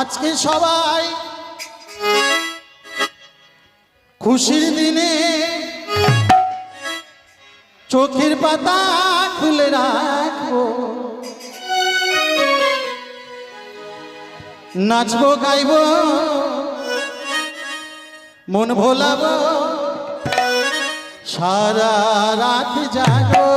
আজকে সবাই খুশির দিনে চোখের পাতা খুলে রাখব। নাচবো, গাইবো, মন ভোলাবো, সারা রাত জাগো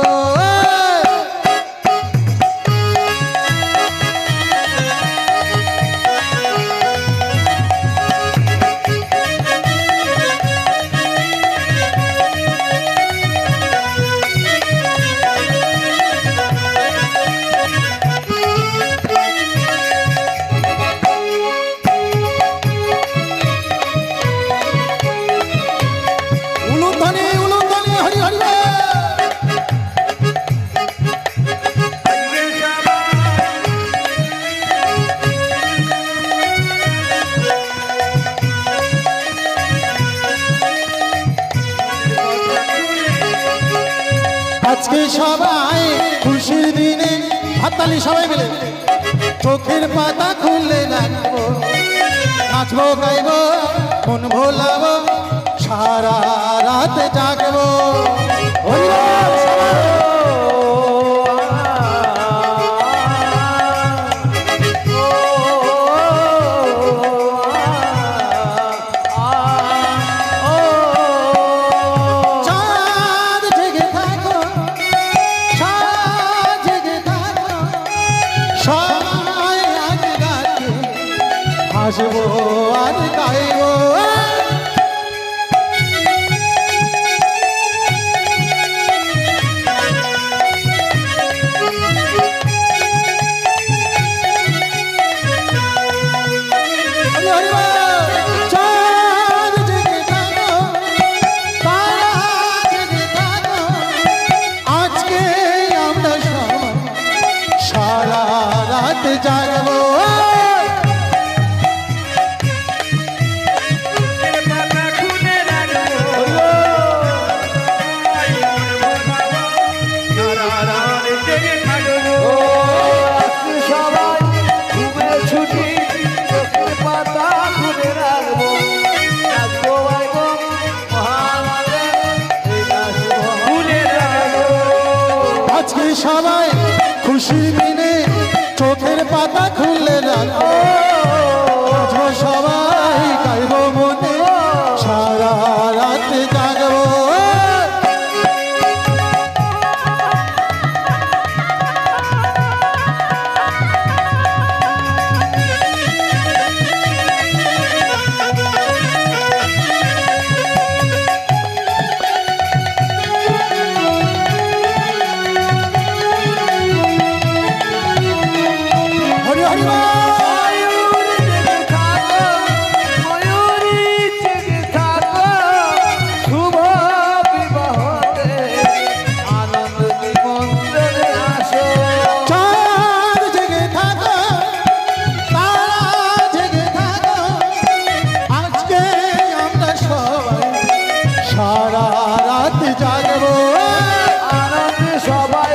আজকে সবাই খুশির দিনে হাততালি সবাই মিলে। চোখের পাতা খুললে রাখব, নাচবো, গাইবো, মন ভোলাবো, সারা রাত জাগবো। হাসবো আর গাইবো। হরি সবাই খুশি দিনে চোখের পাতা খুললে রাখব রাত জাগবো আনন্দে সবাই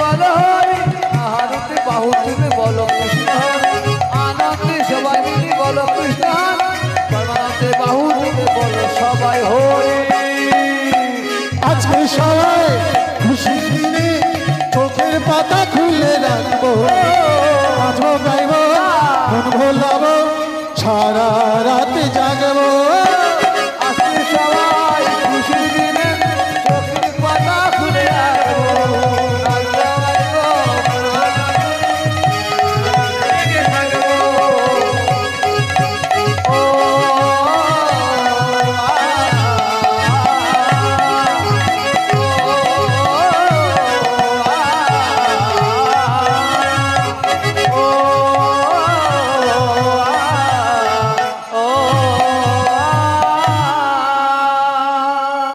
বলো হরি, আহারতে বাহুতে বলো কৃষ্ণ। আনন্দে সবাই বলো কৃষ্ণ। পরমানন্দে বাহুতে বলো সবাই হরি আজকে সবাই খুশি দিনে চোখের পাতা খুলে রাখব নাচবো, গাইবো, মন ভোলাবো, সারা রাত জাগবো